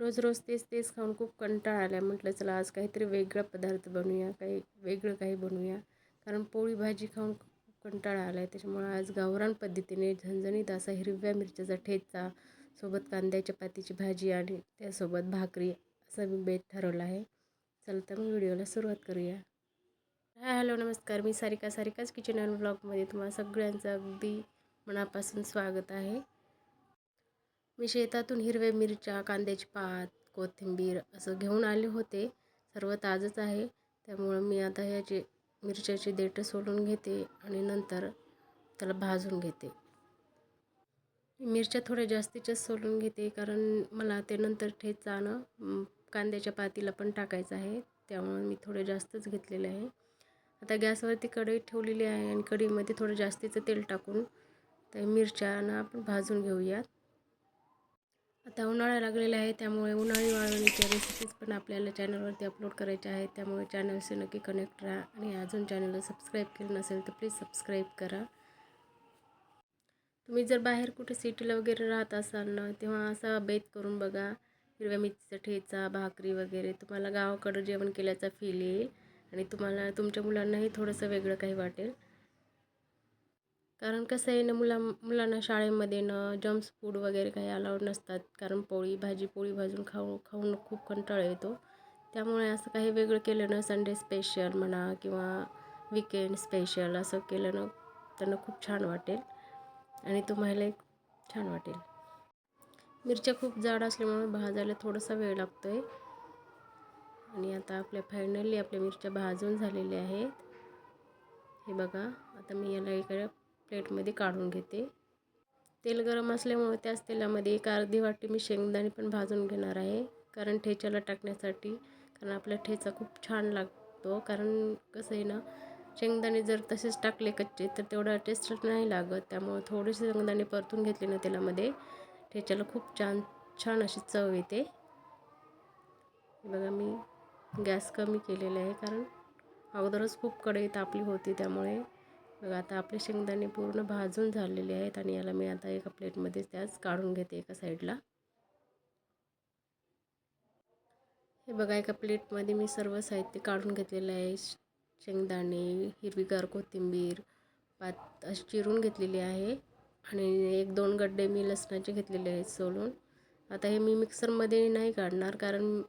रोज रोज तेच तेच खाऊन खूप कंटाळा आला आहे म्हटलं चला आज काहीतरी वेगळा पदार्थ बनवूया काही वेगळं काही बनवूया. कारण पोळी भाजी खाऊन खूप कंटाळा आला आहे त्याच्यामुळं आज गावरान पद्धतीने झणझणीत असा हिरव्या मिरच्याचा ठेचा सोबत कांद्याच्या पातीची भाजी आणि त्यासोबत भाकरी असा मी बेत ठरवला आहे. चला तर मग व्हिडिओला सुरुवात करूया. हाय हॅलो नमस्कार. मी सारिका सारिकाच किचन अँड ब्लॉगमध्ये तुम्हाला सगळ्यांचं अगदी मनापासून स्वागत आहे. मी शेतातून हिरव्या मिरच्या कांद्याची पात कोथिंबीर असं घेऊन आले होते. सर्व ताजंच आहे. त्यामुळं मी आता ह्याचे मिरच्याची देठं सोलून घेते आणि नंतर त्याला भाजून घेते. मिरच्या थोड्या जास्तीच्याच सोलून घेते कारण मला ते नंतर ठेचानं कांद्याच्या पातीला पण टाकायचं आहे. त्यामुळे मी थोडं जास्तच घेतलेलं आहे. आता गॅसवरती कढई ठेवलेली आहे आणि कढईमध्ये थोडं जास्तीचं तेल टाकून त्या मिरच्यानं आपण भाजून घेऊयात. आता उन्हाळा लागलेला आहे त्यामुळे उन्हाळी वाळवणीच्या रेसिपीज पण आपल्याला चॅनलवरती अपलोड करायच्या आहेत. त्यामुळे चॅनलशी नक्की कनेक्ट राहा आणि अजून चॅनलला सबस्क्राईब केलं नसेल तर प्लीज सबस्क्राईब करा. तुम्ही जर बाहेर कुठे सिटीला वगैरे राहत असाल ना तेव्हा असा बेत करून बघा. हिरव्या मिरचीचा ठेचा भाकरी वगैरे तुम्हाला गावाकडं जेवण केल्याचा फील येईल आणि तुम्हाला तुमच्या मुलांनाही थोडंसं वेगळं काही वाटेल. कारण कसं आहे ना मुला मुलांना शाळेमध्ये न जम्स फूड वगैरे काही अलाउड नसतात. कारण पोळी भाजी पोळी भाजून खाऊ खाऊन खूप कंटाळा येतो. त्यामुळे असं काही वेगळं केलं ना संडे स्पेशल म्हणा किंवा विकेंड स्पेशल असं केलं ना त्यांना खूप छान वाटेल. आणि तुम्हाला एक छान वाटेल. मिरच्या खूप जाड असल्यामुळे भाजायला थोडासा वेळ लागतो आहे आणि आता आपल्या फायनली आपल्या मिरच्या भाजून झालेल्या आहेत. हे बघा आता मी याला इकडे प्लेटमध्ये काढून घेते. तेल गरम असल्यामुळे त्याच तेलामध्ये एक अर्धी वाटी मी शेंगदाणे पण भाजून घेणार आहे. कारण ठेच्याला टाकण्यासाठी कारण आपला ठेचा खूप छान लागतो. कारण कसं आहे ना शेंगदाणे जर तसेच टाकले कच्चे तर तेवढा टेस्ट नाही लागत. त्यामुळे थोडेसे शेंगदाणे परतून घेतले ना तेलामध्ये ठेच्याला खूप छान छान अशी चव येते. बघा मी गॅस कमी केलेला आहे. कारण अगोदरच खूप कढई तापली होती त्यामुळे. बघा आता आपले शेंगदाणे पूर्ण भाजून झालेले आहेत आणि याला मी आता एका प्लेटमध्ये त्याच काढून घेते एका साईडला. हे बघा एका प्लेटमध्ये मी सर्व साहित्य काढून घेतलेलं आहे. शेंगदाणे हिरवीगार कोथिंबीर पात अशी चिरून घेतलेली आहे आणि एक दोन गड्डे मी लसणाचे घेतलेले आहेत सोलून. आता हे मी मिक्सरमध्ये नाही काढणार कारण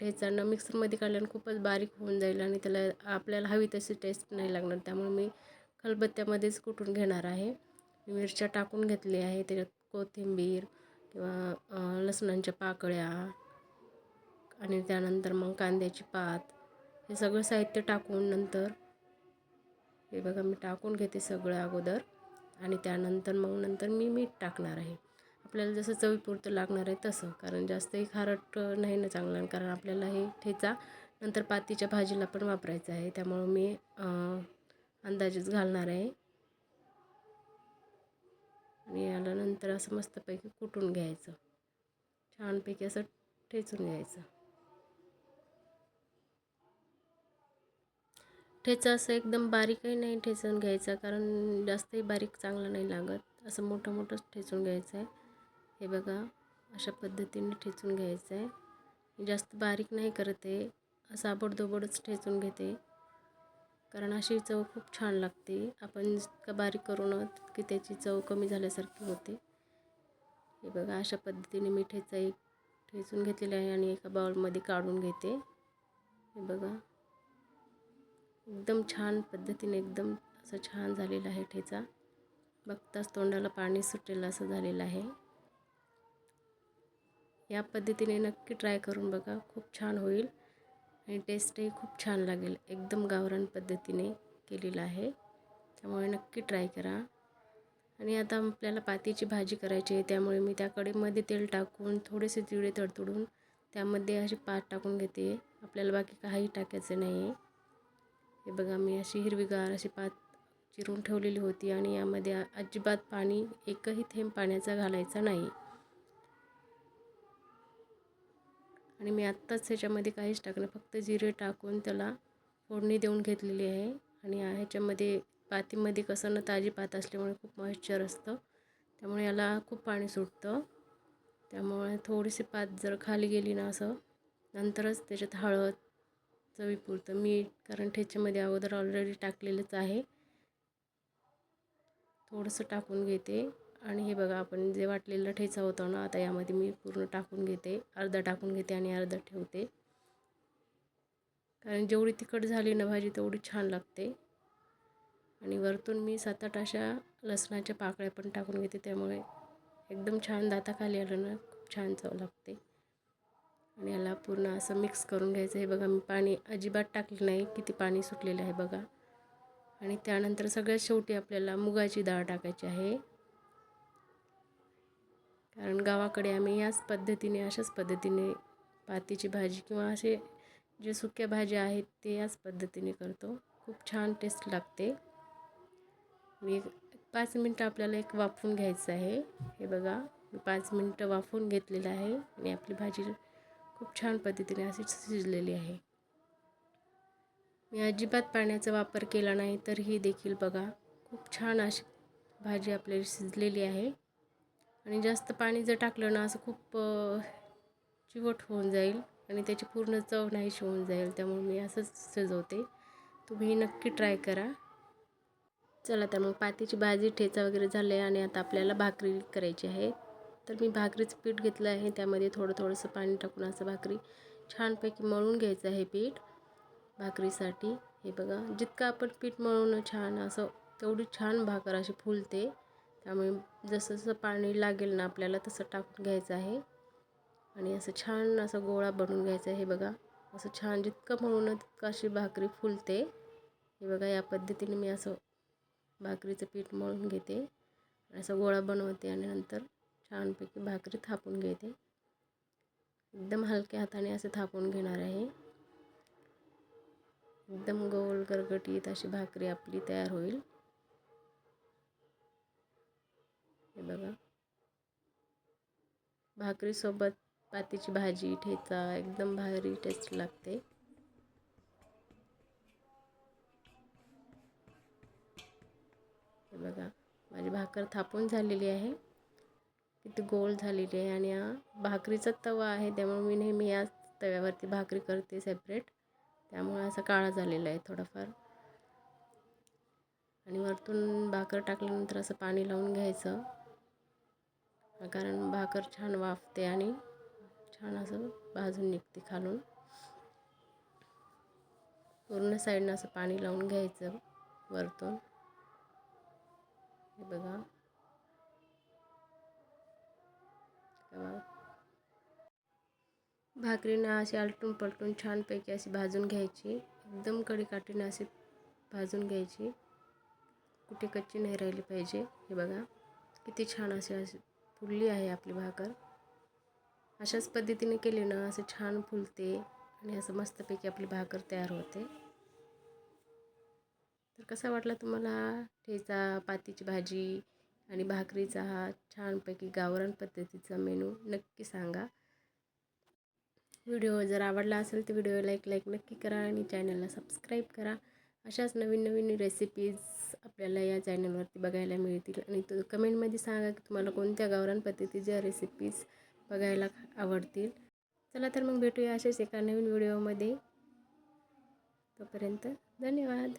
ठेचांना मिक्सरमध्ये काढल्यानं खूपच बारीक होऊन जाईल आणि त्याला आपल्याला हवी तशी टेस्ट नाही लागणार. त्यामुळे मी खलबत्त्यामध्येच कुटून घेणार आहे. मिरच्या टाकून घेतली आहे. त्याच्यात कोथिंबीर किंवा लसणांच्या पाकळ्या आणि त्यानंतर मग कांद्याची पात. हे सगळं साहित्य टाकून नंतर हे बघा मी टाकून घेते सगळं अगोदर. आणि त्यानंतर मग नंतर मी मीठ टाकणार आहे. आपल्याला जसं चवीपुरतं लागणार आहे तसं. कारण जास्तही खारट नाही ना चांगलं. कारण आपल्याला हे ठेचा नंतर पातीच्या भाजीला पण वापरायचं आहे. त्यामुळं मी अंदाजेच घालणार आहे. आणि आल्यानंतर असं मस्तपैकी कुटून घ्यायचं. छानपैकी असं ठेचून घ्यायचं. ठेचा असं एकदम बारीकही नाही ठेचून घ्यायचा कारण जास्तही बारीक चांगलं नाही लागत. असं मोठं मोठंच ठेचून घ्यायचं आहे. हे बघा अशा पद्धतीने ठेचून घ्यायचं आहे. जास्त बारीक नाही करत आहे. असं आबडदोबडच ठेचून घेते. कारण अशी चव खूप छान लागते. आपण जितकं बारीक करून की त्याची चव कमी झाल्यासारखी होते. हे बघा अशा पद्धतीने मी ठेचा एक ठेचून घेतलेला आहे आणि एका बाउलमध्ये काढून घेते. हे बघा. एकदम छान पद्धतीने एकदम असं छान झालेलं आहे ठेचा. बघताच तोंडाला पाणी सुटेल असं झालेलं आहे. या पद्धतीने नक्की ट्राय करून बघा खूप छान होईल. आणि टेस्टही खूप छान लागेल. एकदम गावरान पद्धतीने केलेलं आहे. त्यामुळे नक्की ट्राय करा. आणि आता आपल्याला पातीची भाजी करायची आहे त्यामुळे मी त्या कढईमध्ये तेल टाकून थोडेसे जिरे तडतडून त्यामध्ये अशी पात टाकून घेते. आपल्याला बाकी काही टाकायचं नाही आहे हे बघा मी अशी हिरवीगार अशी पात चिरून ठेवलेली होती आणि यामध्ये अजिबात पाणी एकही थेंब पाण्याचा घालायचा नाही. आणि मी आत्ताच ह्याच्यामध्ये काहीच टाकलं फक्त जिरे टाकून त्याला फोडणी देऊन घेतलेली आहे. आणि ह्याच्यामध्ये पातीमध्ये कसं ना ताजी पात असल्यामुळे खूप मॉइश्चर असतं. त्यामुळे याला खूप पाणी सुटतं. त्यामुळे थोडीशी पात जर खाली गेली ना असं नंतरच त्याच्यात हळद चवीपुरतं मीठ कारण ठेच्यामध्ये अगोदर ऑलरेडी टाकलेलंच आहे. थोडंसं टाकून घेते. आणि हे बघा आपण जे वाटलेलं ठेचा होता ना आता यामध्ये मी पूर्ण टाकून घेते. अर्धा टाकून घेते आणि अर्धा ठेवते. कारण जेवढी तिखट झाली ना भाजी तेवढी छान लागते. आणि वरतून मी सात आठ अशा लसणाच्या पाकळ्या पण टाकून घेते. त्यामुळे एकदम छान दाताखाली आलं ना खूप छान चव लागते. आणि याला पूर्ण असं मिक्स करून घ्यायचं. हे बघा मी पाणी अजिबात टाकले नाही. किती पाणी सुटलेलं आहे बघा. आणि त्यानंतर सगळ्यात शेवटी आपल्याला मुगाची डाळ टाकायची आहे. कारण गावाकडे आम्ही याच पद्धतीने अशाच पद्धतीने पातीची भाजी किंवा असे जे सुक्या भाज्या आहेत ते याच पद्धतीने करतो. खूप छान टेस्ट लागते. मी पाच मिनटं आपल्याला एक वाफवून घ्यायचं आहे. हे बघा मी पाच मिनटं वाफवून घेतलेलं आहे आणि आपली भाजी खूप छान पद्धतीने अशी शिजलेली आहे. मी अजिबात पाण्याचा वापर केला नाही तरीही देखील बघा खूप छान अशी भाजी आपल्याला शिजलेली आहे. आणि जास्त पाणी जर टाकलं ना असं खूप चिवट होऊन जाईल आणि त्याची पूर्ण चव नाहीशी होऊन जाईल. त्यामुळे मी असंच शिजवते तुम्ही नक्की ट्राय करा. चला तर मग पातीची भाजी ठेचा वगैरे झाले आणि आता आपल्याला भाकरी करायची आहे. तर मी भाकरीचं पीठ घेतलं आहे. त्यामध्ये थोडं थोडंसं पाणी टाकून असं भाकरी छानपैकी मळून घ्यायचं आहे पीठ भाकरीसाठी. हे बघा जितकं आपण पीठ मळून छान असं तेवढी छान भाकर अशी फुलते. त्यामुळे जसं जसं पाणी लागेल ना आपल्याला तसं टाकून घ्यायचं आहे. आणि असं छान असं गोळा बनवून घ्यायचा आहे हे बघा. असं छान जितकं मळून तितकं अशी भाकरी फुलते. हे बघा या पद्धतीने मी असं भाकरीचं पीठ मळून घेते. असं गोळा बनवते आणि नंतर छानपैकी भाकरी थापून घेते. एकदम हलक्या हाताने असं थापून घेणार आहे. एकदम गोल गरगटीत अशी भाकरी आपली तयार होईल. हे बघा. भाकरीसोबत पातीची भाजी ठेचा एकदम भारी टेस्ट लागते. हे बघा माझी भाकर थापून झालेली आहे. किती गोल झालेली आहे आणि हा भाकरीचा तवा आहे त्यामुळे मी नेहमी याच तव्यावरती भाकरी करते सेपरेट त्यामुळे असा काळा झालेला आहे थोडाफार. आणि वरतून भाकर टाकल्यानंतर असं पाणी लावून घ्यायचं. कारण भाकर छान वाफते आणि छान असं भाजून निघते खालून. पूर्ण साईडनं असं पाणी लावून घ्यायचं वरतून. हे बघा. भाकरीनं अशी आलटून पलटून छानपैकी अशी भाजून घ्यायची. एकदम कडीकाठीनं अशी भाजून घ्यायची. कुठे कच्ची नाही राहिली पाहिजे. हे बघा. किती छान अशी अशी फुलली आहे आपली भाकर. अशाच पद्धतीने केली ना असं छान फुलते आणि असं मस्तपैकी आपली भाकर तयार होते. तर कसा वाटला तुम्हाला ठेचा पातीची भाजी आणि भाकरीचा हा छानपैकी गावरान पद्धतीचा मेनू नक्की सांगा. व्हिडिओ जर आवडला असेल तर व्हिडिओला एक लाईक नक्की करा आणि चॅनलला सबस्क्राईब करा. अशाच नवीन नवीन रेसिपीज आपल्याला या चॅनलवरती बघायला मिळतील. आणि तो कमेंटमध्ये सांगा की तुम्हाला कोणत्या गावरान पद्धतीच्या रेसिपीज बघायला आवडतील. चला तर मग भेटूया अशाच एका नवीन व्हिडिओमध्ये तोपर्यंत धन्यवाद.